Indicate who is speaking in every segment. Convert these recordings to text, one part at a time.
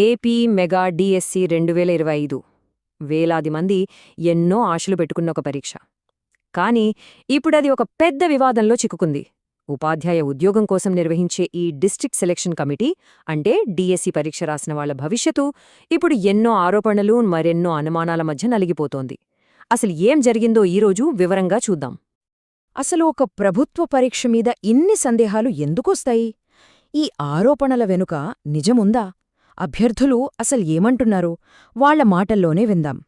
Speaker 1: AP mega DSC రెండు వేల ఇరవై ఐదు. వేలాది మంది ఎన్నో ఆశలు పెట్టుకున్న ఒక పరీక్ష. కానీ ఇప్పుడది ఒక పెద్ద వివాదంలో చిక్కుకుంది. ఉపాధ్యాయ ఉద్యోగం కోసం నిర్వహించే ఈ డిస్ట్రిక్ట్ సెలెక్షన్ కమిటీ అంటే డిఎస్సి పరీక్ష రాసిన వాళ్ళ భవిష్యత్తు ఇప్పుడు ఎన్నో ఆరోపణలు మరెన్నో అనుమానాల మధ్య నలిగిపోతోంది. అసలు ఏం జరిగిందో ఈరోజు వివరంగా చూద్దాం.
Speaker 2: అసలు ఒక ప్రభుత్వ పరీక్ష మీద ఇన్ని సందేహాలు ఎందుకొస్తాయి? ఈ ఆరోపణల వెనుక నిజముందా? అభ్యర్థులు అసలు ఏమంటున్నారు? వాళ్ళ మాటల్లోనే విందాం.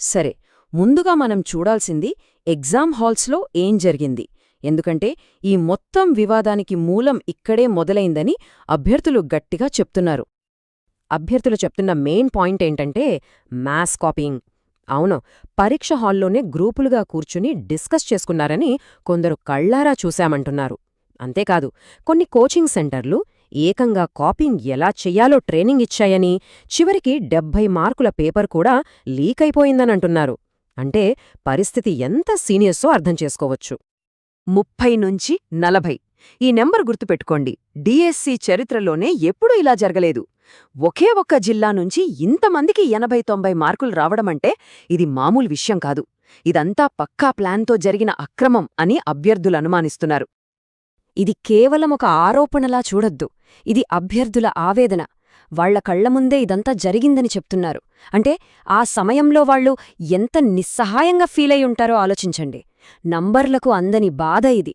Speaker 2: సరే ముందుగా మనం చూడాల్సింది ఎగ్జామ్ హాల్స్లో ఏం జరిగింది. ఎందుకంటే ఈ మొత్తం వివాదానికి మూలం ఇక్కడే మొదలైందని అభ్యర్థులు గట్టిగా చెప్తున్నారు.
Speaker 1: అభ్యర్థులు చెప్తున్న మెయిన్ పాయింట్ ఏంటంటే మ్యాస్ కాపీయింగ్. అవును పరీక్ష హాల్లోనే గ్రూపులుగా కూర్చుని డిస్కస్ చేసుకున్నారని కొందరు కళ్ళారా చూశామంటున్నారు. అంతేకాదు కొన్ని కోచింగ్ సెంటర్లు ఏకంగా కాపింగ్ ఎలా చెయ్యాలో ట్రైనింగ్ ఇచ్చాయని చివరికి డెబ్భై మార్కుల పేపర్ కూడా లీక్ అయిపోయిందనంటున్నారు అంటే పరిస్థితి ఎంత సీనియర్సో అర్థం చేసుకోవచ్చు. ముప్పై నుంచి నలభై. ఈ నెంబర్ గుర్తుపెట్టుకోండి. డిఎస్సి చరిత్రలోనే ఎప్పుడూ ఇలా జరగలేదు. ఒకే ఒక్క జిల్లా నుంచి ఇంతమందికి ఎనభై తొంభై మార్కులు రావడమంటే ఇది మామూలు విషయం కాదు. ఇదంతా పక్కా ప్లాన్తో జరిగిన అక్రమం అని అభ్యర్థులు అనుమానిస్తున్నారు. ఇది కేవలం ఒక ఆరోపణలా చూడొద్దు. ఇది అభ్యర్థుల ఆవేదన. వాళ్ళ కళ్ళ ముందే ఇదంతా జరిగిందని చెప్తున్నారు. అంటే ఆ సమయంలో వాళ్ళు ఎంత నిస్సహాయంగా ఫీలై ఉంటారో ఆలోచించండి. నంబర్లకు అందని బాధ ఇది.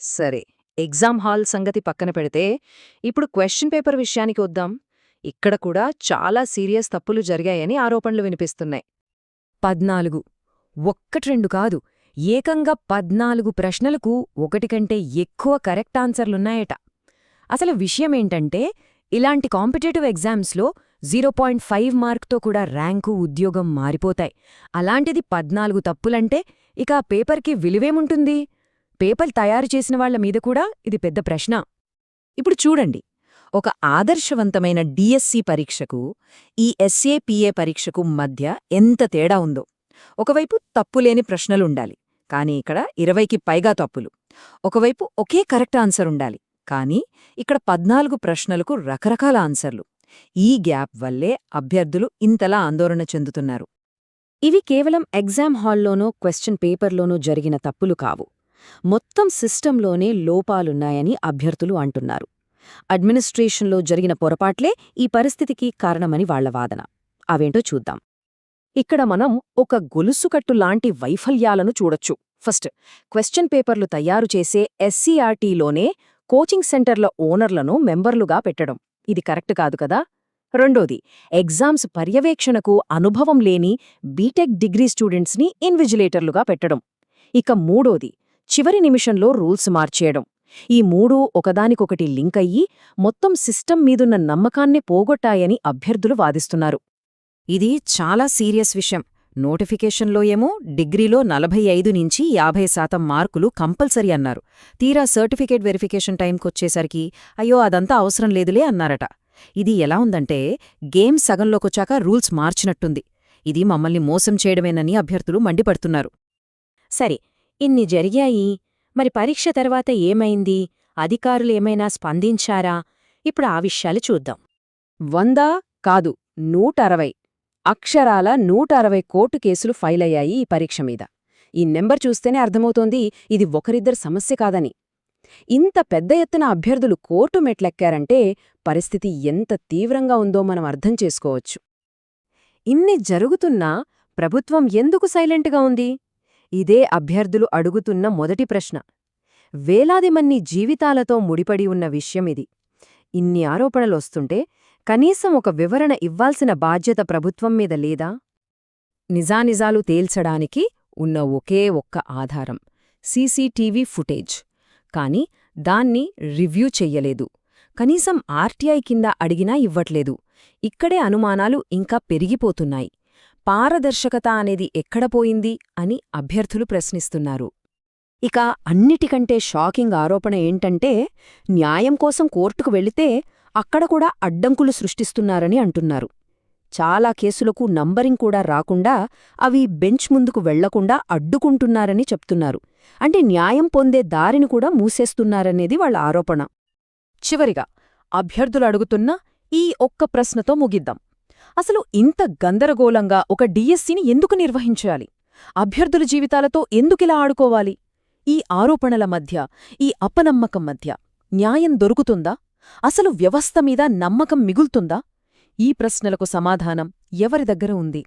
Speaker 1: సరే ఎగ్జామ్ హాల్ సంగతి పక్కన పెడితే ఇప్పుడు క్వశ్చన్ పేపర్ విషయానికి వద్దాం. ఇక్కడ కూడా చాలా సీరియస్ తప్పులు జరిగాయని ఆరోపణలు వినిపిస్తున్నాయి. పద్నాలుగు. ఒక్కట్రెండు కాదు. ఏకంగా పద్నాలుగు ప్రశ్నలకు ఒకటి కంటే ఎక్కువ కరెక్ట్ ఆన్సర్లున్నాయట. అసలు విషయమేంటంటే ఇలాంటి కాంపిటేటివ్ ఎగ్జామ్స్లో జీరో పాయింట్ ఫైవ్ మార్క్తో కూడా ర్యాంకు ఉద్యోగం మారిపోతాయి. అలాంటిది పద్నాలుగు తప్పులంటే ఇక ఆ పేపర్కి విలువేముంటుంది? పేపర్ తయారు చేసిన వాళ్ళ మీద కూడా ఇది పెద్ద ప్రశ్న. ఇప్పుడు చూడండి. ఒక ఆదర్శవంతమైన డిఎస్సి పరీక్షకు ఈ ఎస్ఏపిఏ పరీక్షకు మధ్య ఎంత తేడా ఉందో. ఒకవైపు తప్పులేని ప్రశ్నలుండాలి. కాని ఇక్కడ ఇరవైకి పైగా తప్పులు. ఒకవైపు ఒకే కరెక్ట్ ఆన్సర్ ఉండాలి కానీ ఇక్కడ పద్నాలుగు ప్రశ్నలకు రకరకాల ఆన్సర్లు. ఈ గ్యాప్ వల్లే అభ్యర్థులు ఇంతలా ఆందోళన చెందుతున్నారు. ఇవి కేవలం ఎగ్జామ్ హాల్లోనో క్వశ్చన్ పేపర్లోనో జరిగిన తప్పులు కావు. మొత్తం సిస్టంలోనే లోపాలున్నాయని అభ్యర్థులు అంటున్నారు. అడ్మినిస్ట్రేషన్లో జరిగిన పొరపాట్లే ఈ పరిస్థితికి కారణమని వాళ్ళ వాదన. అవేంటో చూద్దాం. ఇక్కడ మనం ఒక గొలుసుకట్టు లాంటి వైఫల్యాలను చూడొచ్చు. ఫస్ట్ క్వశ్చన్ పేపర్లు తయారు చేసే ఎస్సీఆర్టీలోనే కోచింగ్ సెంటర్ల ఓనర్లను మెంబర్లుగా పెట్టడం. ఇది కరెక్ట్ కాదు కదా? రెండోది ఎగ్జామ్స్ పర్యవేక్షణకు అనుభవం లేని బీటెక్ డిగ్రీ స్టూడెంట్స్ని ఇన్విజిలేటర్లుగా పెట్టడం. ఇక మూడోది చివరి నిమిషంలో రూల్స్ మార్చేయడం. ఈ మూడూ ఒకదానికొకటి లింక్ అయ్యి మొత్తం సిస్టం మీదున్న నమ్మకాన్నే పోగొట్టాయని అభ్యర్థులు వాదిస్తున్నారు. ఇది చాలా సీరియస్ విషయం. నోటిఫికేషన్లో ఏమో డిగ్రీలో నలభై ఐదు నుంచి యాభై శాతం మార్కులు కంపల్సరీ అన్నారు. తీరా సర్టిఫికేట్ వెరిఫికేషన్ టైంకొచ్చేసరికి అయ్యో అదంతా అవసరం లేదులే అన్నారట. ఇది ఎలా ఉందంటే గేమ్ సగంలోకొచ్చాక రూల్స్ మార్చినట్టుంది. ఇది మమ్మల్ని మోసం చేయడమేనని అభ్యర్థులు మండిపడుతున్నారు. సరే ఇన్ని జరిగాయి. మరి పరీక్ష తర్వాత ఏమైంది? అధికారులేమైనా స్పందించారా? ఇప్పుడు ఆ విషయాలు చూద్దాం. వందా? కాదు నూట అరవై అక్షరాల నూట అరవై కోర్టు కేసులు ఫైల్ అయ్యాయి ఈ పరీక్ష మీద. ఈ నెంబర్ చూస్తేనే అర్థమవుతోంది ఇది ఒకరిద్దరు సమస్య కాదని. ఇంత పెద్ద ఎత్తున అభ్యర్థులు కోర్టు మెట్లెక్కారంటే పరిస్థితి ఎంత తీవ్రంగా ఉందో మనం అర్థం చేసుకోవచ్చు. ఇన్ని జరుగుతున్నా ప్రభుత్వం ఎందుకు సైలెంట్గా ఉంది? ఇదే అభ్యర్థులు అడుగుతున్న మొదటి ప్రశ్న. వేలాది మన్ని జీవితాలతో ముడిపడి ఉన్న విషయమిది ఇన్ని ఆరోపణలొస్తుంటే కనీసం ఒక వివరణ ఇవ్వాల్సిన బాధ్యత ప్రభుత్వం మీద లేదా? నిజానిజాలు తేల్చడానికి ఉన్న ఒకే ఒక్క ఆధారం సీసీటీవీ ఫుటేజ్. కాని దాన్ని రివ్యూ చెయ్యలేదు. కనీసం ఆర్టీఐ కింద అడిగినా ఇవ్వట్లేదు. ఇక్కడే అనుమానాలు ఇంకా పెరిగిపోతున్నాయి. పారదర్శకత అనేది ఎక్కడ పోయింది అని అభ్యర్థులు ప్రశ్నిస్తున్నారు. ఇక అన్నిటికంటే షాకింగ్ ఆరోపణ ఏంటంటే న్యాయం కోసం కోర్టుకు వెళితే అక్కడ కూడా అడ్డంకులు సృష్టిస్తున్నారని అంటున్నారు. చాలా కేసులకు నంబరింగ్ కూడా రాకుండా అవి బెంచ్ ముందుకు వెళ్ళకుండా అడ్డుకుంటున్నారని చెప్తున్నారు. అంటే న్యాయం పొందే దారిని కూడా మూసేస్తున్నారనేది వాళ్ళ ఆరోపణ. చివరిగా అభ్యర్థులు అడుగుతున్న
Speaker 2: ఈ ఒక్క ప్రశ్నతో ముగిద్దాం. అసలు ఇంత గందరగోళంగా ఒక డిఎస్సిని ఎందుకు నిర్వహించాలి? అభ్యర్థుల జీవితాలతో ఎందుకిలా ఆడుకోవాలి? ఈ ఆరోపణల మధ్య ఈ అపనమ్మకం మధ్య న్యాయం దొరుకుతుందా? అసలు వ్యవస్థ మీద నమ్మకం మిగులుతుందా? ఈ ప్రశ్నలకు సమాధానం ఎవరి దగ్గర ఉంది?